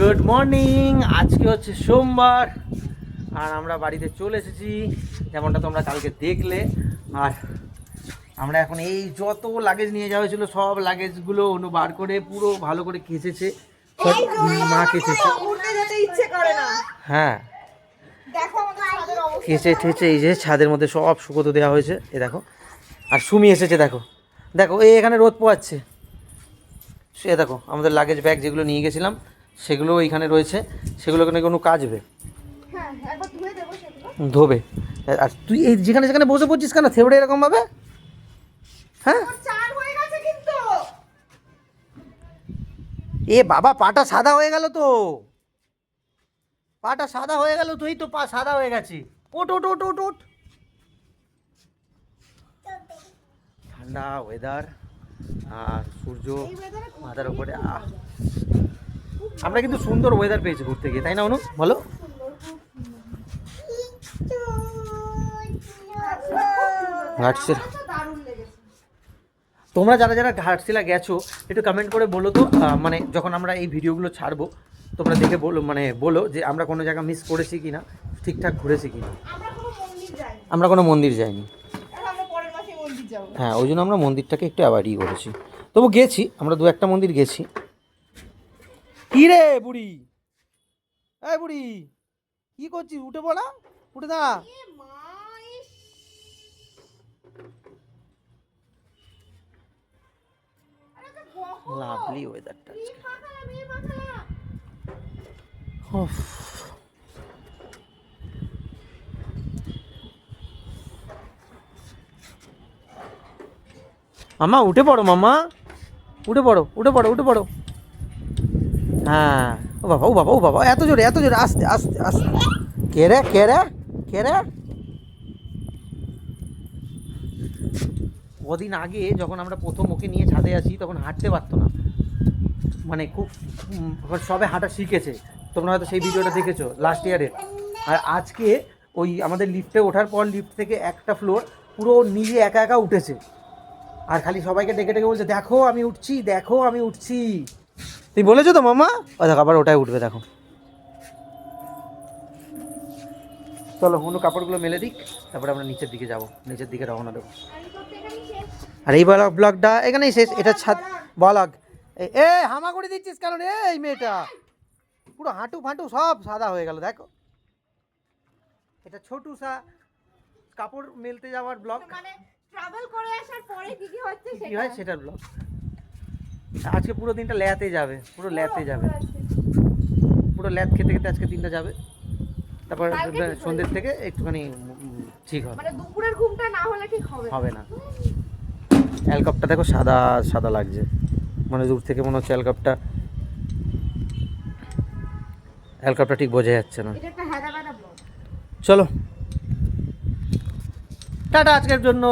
Good morning আজকে হচ্ছে সোমবার। আর আমরা বাড়িতে চলে এসেছি। যেমনটা তোমরা কালকে দেখলে। আর আমরা এখন এই যত লাগেজ নিয়ে যাওয়া হয়েছিল সব লাগেজগুলো অনু বার করে পুরো ভালো করে কেচেছে। মা কেচেছে। হ্যাঁ। কেচে ঠেচে এই যে ছাদের মধ্যে সব শুকোতে দেওয়া হয়েছে। এ দেখো। আর সুমি এসেছে দেখো। দেখো এই এখানে রোদ পোয়াচ্ছে সে দেখো আমাদের লাগেজ ব্যাগ যেগুলো নিয়ে গেছিলাম সেগুলো এইখানে রয়েছে। সেগুলোকে নাকি কোনো কাজবে? হ্যাঁ সেগুলো। ধোবে। আর তুই এই যেখানে যেখানে বসে পড়ছিস কেন? থেবড়ে এরকমভাবে? হ্যাঁ? হয়ে এ বাবা পাটা সাদা হয়ে গেল তো। পাটা সাদা হয়ে গেল তুই তো পা সাদা হয়ে গেছে। ওট ওট ওট ওট ওট ঠান্ডা ওয়েদার আর সূর্য মাথার উপরে আহ। আমরা কিন্তু সুন্দর ওয়েদার পেয়েছি ঘুরতে গিয়ে, তাই না অনু বলো। ঘাটশিলা। তোমরা যারা যারা ঘাটশিলা গেছো, একটু কমেন্ট করে বলো তো মানে যখন আমরা এই ভিডিওগুলো ছাড়বো, তোমরা দেখে বলো মানে বলো যে আমরা কোনো জায়গা মিস করেছি কি না ঠিকঠাক ঘুরেছি কি না আমরা কোনো মন্দির যাইনি। হ্যাঁ ওই জন্য আমরা মন্দিরটাকে একটু অ্যাভয়েডই করেছি। তবু গেছি, আমরা দু একটা মন্দির গেছি। কি রে বুড়ি? এই বুড়ি কি করছিস? উঠে পড়া উঠে দা মা ইস আরে তো বকো লাভলি ওয়েদারটা। মামা উঠে পড়ো মামা। উঠে পড়ো উঠে পড়ো উঠে পড়ো। হ্যাঁ। ও বাবা ও বাবা ও বাবা, এত জোরে এত জোরে, আস্তে আস্তে আস্তে। কে রে কে রে কে রে? কদিন আগে যখন আমরা প্রথম ওকে নিয়ে ছাদে আসি, তখন হাঁটতে পারতো না। মানে খুব সবে হাঁটা শিখেছে। তোমরা হয়তো সেই ভিডিওটা দেখেছ লাস্ট ইয়ারের আর আজকে ওই আমাদের লিফটে ওঠার পর লিফট থেকে একটা ফ্লোর পুরো নিজে একা একা উঠেছে। আর খালি সবাইকে ডেকে ডেকে বলছে, দেখো আমি উঠছি, দেখো আমি উঠছি। তুমি বলেছ তো মামা? ও দেখো আবার ওটাই উঠবে দেখো। চলো অন্য কাপড়গুলো মেলে দিক তারপরে আমরা নিচের দিকে যাব। নিচের দিকে রওনা দেবো। আর এই ব্লগ ব্লগটা এখানেই শেষ এটা ছাদ ব্লগ। এ হামা করে দিচ্ছিস কেন রে এই মেয়েটা? পুরো হাঁটু ফাঁটু সব সাদা হয়ে গেল দেখো। এটা ছোটু সা কাপড় মেলতে যাওয়ার ব্লগ। মানে ট্রাভেল করে আসার পরে কি কি হচ্ছে হয় সেটার ব্লগ। আজকে পুরো দিনটা ল্যাতে যাবে পুরো ল্যাতে যাবে। পুরো ল্যাত খেতে খেতে আজকে দিনটা যাবে। তারপর সন্ধ্যের থেকে একটুখানি ঠিক হবে। মানে দুপুরের ঘুমটা না হলে ঠিক হবে। না। হবে না। হেলিকপ্টার দেখো সাদা সাদা লাগছে। মানে দূর থেকে মনে হচ্ছে অ্যালকপটা অ্যালকপটা ঠিক বোঝা যাচ্ছে না। চলো। টাটা আজকের জন্য।